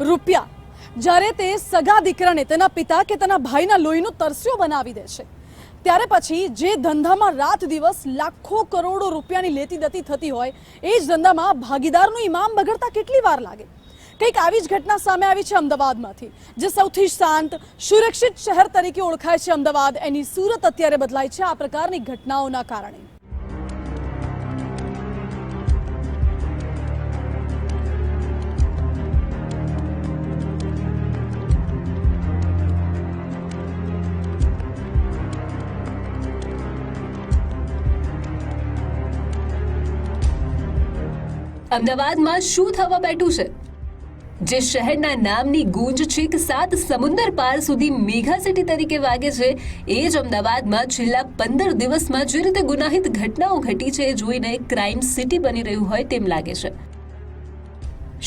રૂપિયા. જ્યારે તે સગા દીકરાને તેના પિતા કે તેના ભાઈના લોહીનું તરસ્યો બનાવી દે છે. ત્યારે પછી જે ધંધામાં રાત દિવસ લાખો કરોડો રૂપિયાની લેતી દતી થતી હોય, એ જ ધંધામાં ભાગીદારનું ઇમામ બગડતા કેટલી વાર લાગે? કંઈક આવી જ ઘટના સામે આવી છે અમદાવાદમાંથી, જે સૌથી શાંત, સુરક્ષિત શહેર તરીકે ઓળખાય છે અમદાવાદ. એની સુરત અત્યારે બદલાય છે આ પ્રકારની ઘટનાઓના કારણે. અમદાવાદમાં શું થવા બેઠું છે? જે શહેરના નામની ગુંજ છેક સાત સમુંદર પાર સુધી મેઘા સિટી તરીકે વાગે છે, એ જ અમદાવાદમાં છેલ્લા પંદર દિવસમાં જે રીતે ગુનાહિત ઘટનાઓ ઘટી છે જોઈને ક્રાઇમ સિટી બની રહ્યું હોય તેમ લાગે છે.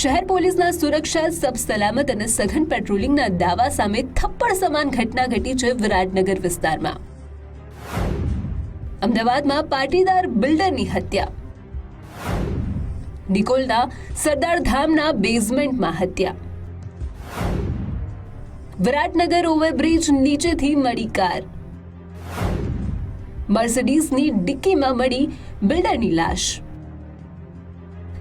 શહેર પોલીસના સુરક્ષા સબ સલામત અને સઘન પેટ્રોલિંગના દાવા સામે થપ્પડ સમાન ઘટના ઘટી છે વિરાટનગર વિસ્તારમાં. અમદાવાદમાં પાટીદાર બિલ્ડરની હત્યા નિકોલના સરદાર ધામના બેઝમેન્ટમાં હત્યા. વિરાટનગર ઓવરબ્રિજ નીચેથી મળી કાર. મર્સિડીઝની ડિક્કીમાં મળી બિલ્ડરની લાશ.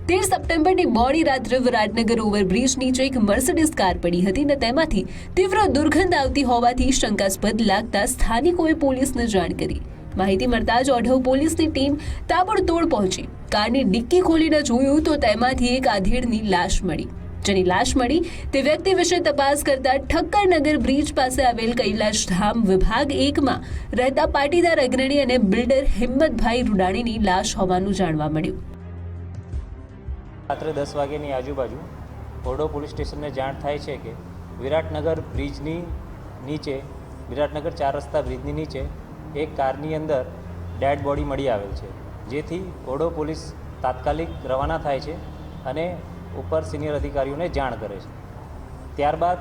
તેર સપ્ટેમ્બરની મોડી રાત્રે વિરાટનગર ઓવરબ્રિજ નીચે એક મર્સિડીઝ કાર પડી હતી અને તેમાંથી તીવ્ર દુર્ગંધ આવતી હોવાથી શંકાસ્પદ લાગતા સ્થાનિકોએ પોલીસને જાણ કરી. માહિતી મળતા જ ઓઢવ પોલીસની ટીમ તાબડતોડ પહોંચી. કારની ડિક્કી ખોલીને જોયું તો તેમાંથી એક આધેડની લાશ મળી. જેની લાશ મળી તે વ્યક્તિ વિશે તપાસ કરતા ઠક્કરનગર બ્રિજ પાસે આવેલ કૈલાશ ધામ વિભાગ એકમાં રહેતા પાટીદાર અગ્રણી અને બિલ્ડર હિંમતભાઈ રૂડાણીની લાશ હોવાનું જાણવા મળ્યું. રાત્રે દસ વાગ્યાની આજુબાજુ ઓરડો પોલીસ સ્ટેશનને જાણ થાય છે કે વિરાટનગર બ્રિજની નીચે, વિરાટનગર ચાર રસ્તા બ્રિજની નીચે એક કારની અંદર ડેડ બોડી મળી આવેલ છે, જેથી ઓડો પોલીસ તાત્કાલિક રવાના થાય છે અને ઉપર સિનિયર અધિકારીઓને જાણ કરે છે. ત્યારબાદ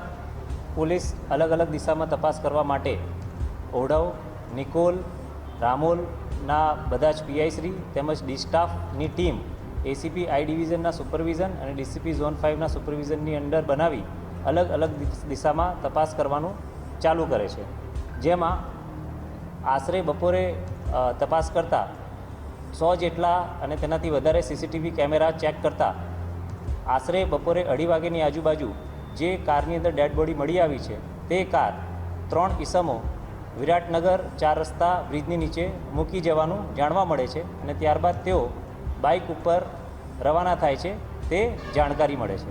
પોલીસ અલગ અલગ દિશામાં તપાસ કરવા માટે ઓઢવ નિકોલ રામોલના બધા જ પીઆઈશ્રી તેમજ ડિસ્ટાફની ટીમ એસીપી આઈ ડિવિઝનના સુપરવિઝન અને ડીસીપી ઝોન ફાઇવના સુપરવિઝનની અંડર બનાવી અલગ અલગ દિશામાં તપાસ કરવાનું ચાલુ કરે છે. જેમાં આશરે બપોરે તપાસ કરતાં સો જેટલા અને તેનાથી વધારે સીસીટીવી કેમેરા ચેક કરતાં આશરે બપોરે અઢી વાગ્યાની આજુબાજુ જે કારની અંદર ડેડ બોડી મળી આવી છે તે કાર ત્રણ ઈસમો વિરાટનગર ચાર રસ્તા બ્રિજની નીચે મૂકી જવાનું જાણવા મળે છે અને ત્યારબાદ તેઓ બાઇક ઉપર રવાના થાય છે તે જાણકારી મળે છે.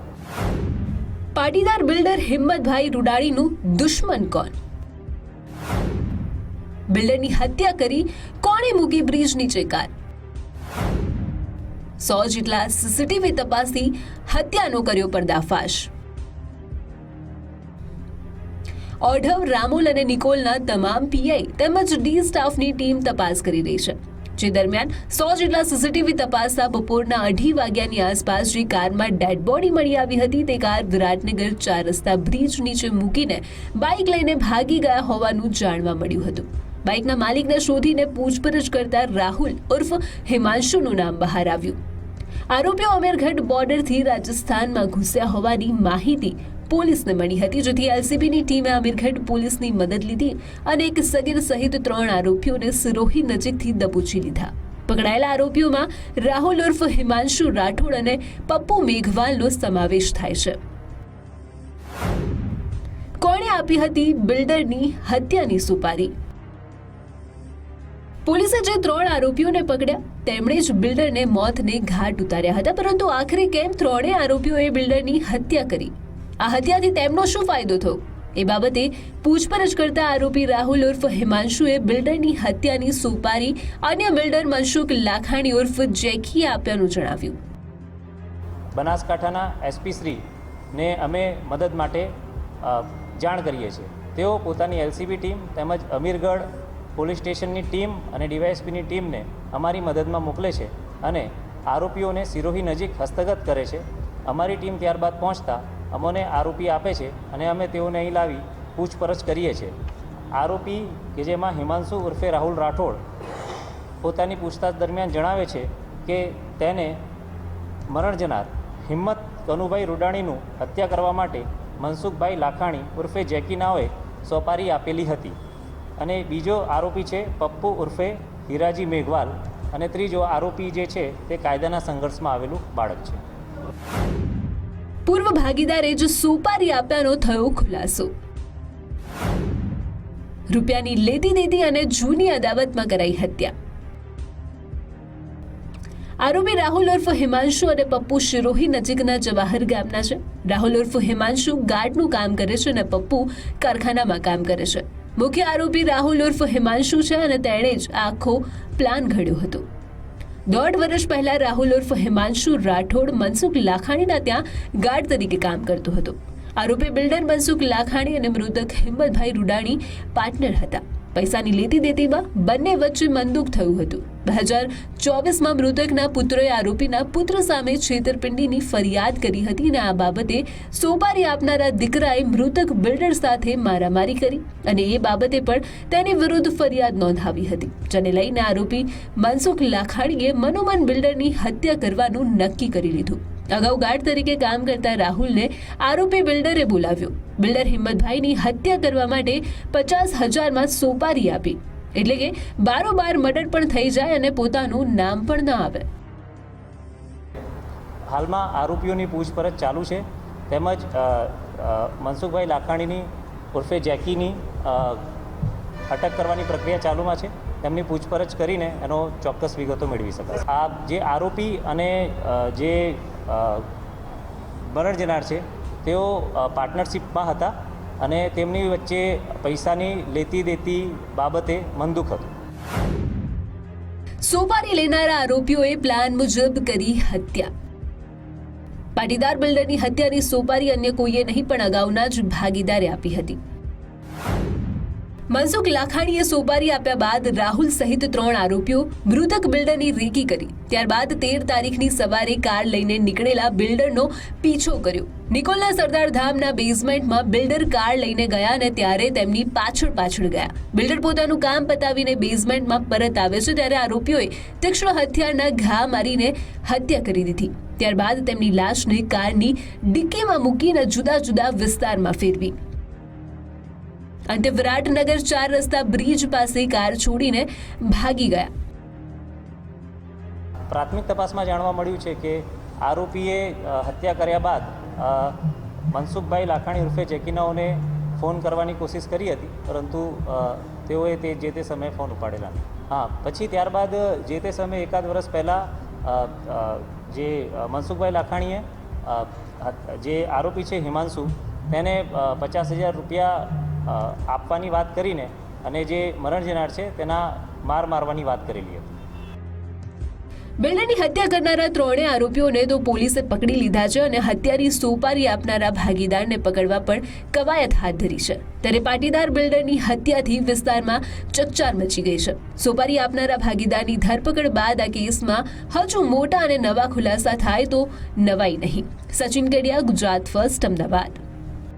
પાટીદાર બિલ્ડર હિંમતભાઈ રૂડાણીનું દુશ્મન કોણ? બિલ્ડરની હત્યા કરી કોણે મૂકી બ્રિજ નીચે કાર સો જેટલા સીસીટીવી તપાસી હત્યાનો કર્યો પર્દાફાશ. ઓઢવ રામોલ અને નિકોલના તમામ પીઆઈ તેમજ ડી સ્ટાફની ટીમ તપાસ કરી રહી છે. જે દરમિયાન સો જેટલા સીસીટીવી તપાસતા બપોરના અઢી વાગ્યાની આસપાસ જે કારમાં ડેડ બોડી મળી આવી હતી તે કાર વિરાટનગર ચાર રસ્તા બ્રિજ નીચે મૂકીને બાઇક લઈને ભાગી ગયા હોવાનું જાણવા મળ્યું હતું. બાઇકના માલિકને શોધીને પૂછપરછ કરતા રાહુલ ઉર્ફ હિમાંશુનું નામ બહાર આવ્યું. આરોપીઓ અમેરગઢ બોર્ડરથી રાજસ્થાનમાં ઘૂસ્યા હોવાની માહિતી પોલીસને મળી હતી, જેથી એલસીબીની ટીમે અમીરગઢ પોલીસની મદદ લીધી અને એક સગીર સહિત ત્રણ આરોપીઓને સિરોહી નજીકથી દબોચી લીધા. પકડાયેલા આરોપીઓમાં રાહુલ ઉર્ફ હિમાંશુ રાઠોડ અને પપ્પુ મેઘવાલનો સમાવેશ થાય છે. કોણે આપી હતી બિલ્ડરની હત્યાની સુપારી? પોલીસે જે ત્રણ આરોપીઓને પકડ્યા, તેમણે જ બિલ્ડરને મોતને ઘાટ ઉતાર્યા હતા, પરંતુ આખરે કેમ ત્રણેય આરોપીઓએ બિલ્ડરની હત્યા કરી? આ હત્યાથી તેમનો શું ફાયદો થયો? એ બાબતે પૂછપરછ કરતા આરોપી રાહુલ ઉર્ફ હિમાંશુએ બિલ્ડરની હત્યાની સુપારી અન્ય બિલ્ડર મનસુખ લાખાણી ઉર્ફ જેખી આપ્યાનું જણાવ્યું. બનાસકાંઠાના એસપી શ્રીને અમે મદદ માટે જાણ કરીએ છીએ. તેઓ પોતાની એલસીબી ટીમ તેમજ અમીરગઢ પોલીસ સ્ટેશનની ટીમ અને ડીવાયએસપીની ટીમને અમારી મદદમાં મોકલે છે અને આરોપીઓને સિરોહી નજીક હસ્તગત કરે છે. અમારી ટીમ ત્યારબાદ પહોંચતા અમોને આરોપી આપે છે અને અમે તેઓને અહીં લાવી પૂછપરછ કરીએ છીએ. આરોપી કે જેમાં હિમાંશુ ઉર્ફે રાહુલ રાઠોડ પોતાની પૂછતાછ દરમિયાન જણાવે છે કે તેને મરણ જનાર હિંમત કનુભાઈ રૂડાણીનું હત્યા કરવા માટે મનસુખભાઈ લાખાણી ઉર્ફે જેકી નાઓએ સોપારી આપેલી હતી. અને બીજો આરોપી છે પપ્પુ ઉર્ફે હિરાજી મેઘવાલ અને ત્રીજો આરોપી જે છે તે કાયદાના સંઘર્ષમાં આવેલું બાળક છે. પૂર્વ ભાગીદારે જ સુપારી આપ્યાનો થયો ખુલાસો. રૂપિયાની લેતી દેતી અને જૂની અદાવતમાં કરાઈ હત્યા. આરોપી રાહુલ ઉર્ફ હિમાંશુ અને પપ્પુ શિરોહી નજીકના જવાહર ગામના છે. રાહુલ ઉર્ફ હિમાંશુ ગાર્ડનું કામ કરે છે અને પપ્પુ કારખાનામાં કામ કરે છે. મુખ્ય આરોપી રાહુલ ઉર્ફ હિમાંશુ છે અને તેણે જ આખો પ્લાન ઘડ્યો હતો. દોઢ વર્ષ પહેલા રાહુલ ઉર્ફ હિમાંશુ રાઠોડ મનસુખ લાખાણીના ત્યાં ગાર્ડ તરીકે કામ કરતો હતો. આરોપી બિલ્ડર મનસુખ લાખાણી અને મૃતક હિંમતભાઈ રૂડાણી પાર્ટનર હતા. પૈસાની લેતી દેતીમાં બંને વચ્ચે મંદુક થયું હતું. બે હજાર ચોવીસમાં મૃતકના પુત્રોએ આરોપીના પુત્ર સામે છેતરપિંડીની ફરિયાદ કરી હતી અને આ બાબતે સોપારી આપનારા દીકરાએ મૃતક બિલ્ડર સાથે મારામારી કરી અને એ બાબતે પણ તેની વિરુદ્ધ ફરિયાદ નોંધાવી હતી, જેને લઈને આરોપી મનસુખ લાખાણીએ મનોમન બિલ્ડરની હત્યા કરવાનું નક્કી કરી લીધું. અગાઉ ગાર્ડ તરીકે કામ કરતા રાહુલને આરોપી બિલ્ડરે બોલાવ્યો. બિલ્ડર હિંમતભાઈની હત્યા કરવા માટે પચાસ હજારમાં સોપારી આપી. એટલે કે બારોબાર મર્ડર પણ થઈ જાય અને પોતાનું નામ પણ ન આવે. હાલમાં આરોપીઓની પૂછપરછ ચાલુ છે. તેમજ મનસુખભાઈ લાખાણીની ઉર્ફે જેકીની અટક કરવાની પ્રક્રિયા ચાલુમાં છે. તેમની પૂછપરછ કરીને એનો ચોક્કસ વિગતો મેળવી શકાય. આ જે આરોપી અને જે મરણ જનાર છે, તેઓ પાર્ટનરશિપમાં હતા અને તેમની વચ્ચે પૈસાની લેતી દેતી બાબતે મંદુક હતું. સોપારી લેનારા આરોપીઓએ પ્લાન મુજબ કરી હત્યા. પાટીદાર બિલ્ડરની હત્યાની સોપારી અન્ય કોઈએ નહીં પણ અગાઉના જ ભાગીદારે આપી હતી. મનસુખ લાખાણીએ સોપારી આપ્યા બાદ રાહુલ સહિત ત્રણ આરોપીઓ મૃતક બિલ્ડરની રેકી કરી. ત્યારબાદ તેર તારીખની સવારે કાર લઈને નીકળેલા બિલ્ડરનો પીછો કર્યો. નિકોલના સરદાર ધામના બેઝમેન્ટમાં બિલ્ડર કાર લઈને ગયા અને ત્યારે તેમની પાછળ પાછળ ગયા. બિલ્ડર પોતાનું કામ પતાવીને બેઝમેન્ટમાં પરત આવે છે, ત્યારે આરોપીઓએ તીક્ષ્ણ હથિયારના ઘા મારીને હત્યા કરી દીધી. ત્યારબાદ તેમની લાશને કારની ડિક્કીમાં મૂકીને જુદા જુદા વિસ્તારમાં ફેરવી. અંતે વિરાટનગર ચાર રસ્તા બ્રિજ પાસે કાર છોડીને ભાગી ગયા. પ્રાથમિક તપાસમાં જાણવા મળ્યું છે કે આરોપીએ હત્યા કર્યા બાદ મનસુખભાઈ લાખાણી ઉર્ફે જેકીનાઓને ફોન કરવાની કોશિશ કરી હતી, પરંતુ તેઓએ તે જે તે સમયે ફોન ઉપાડેલા હા, પછી ત્યારબાદ જે તે સમયે એકાદ વર્ષ પહેલાં જે મનસુખભાઈ લાખાણીએ જે આરોપી છે હિમાંશુ, તેને પચાસ હજાર રૂપિયા આપવાની વાત કરીને અને જે મરણ જનાર છે તેના માર મારવાની વાત કરેલી હતી. બિલ્ડરની હત્યા કરનારા ત્રણે આરોપીઓને તો પોલીસે પકડી લીધા છે અને હત્યાની સોપારી આપનારા ભાગીદારને પકડવા પણ કવાયત હાથ ધરી છે. ત્યારે પાટીદાર બિલ્ડરની હત્યાથી વિસ્તારમાં ચકચાર મચી ગઈ છે. સોપારી આપનારા ભાગીદારની ધરપકડ બાદ આ કેસમાં હજુ મોટા અને નવા ખુલાસા થાય તો નવાઈ નહીં. સચિન કેડિયા, ગુજરાત ફર્સ્ટ અમદાવાદ.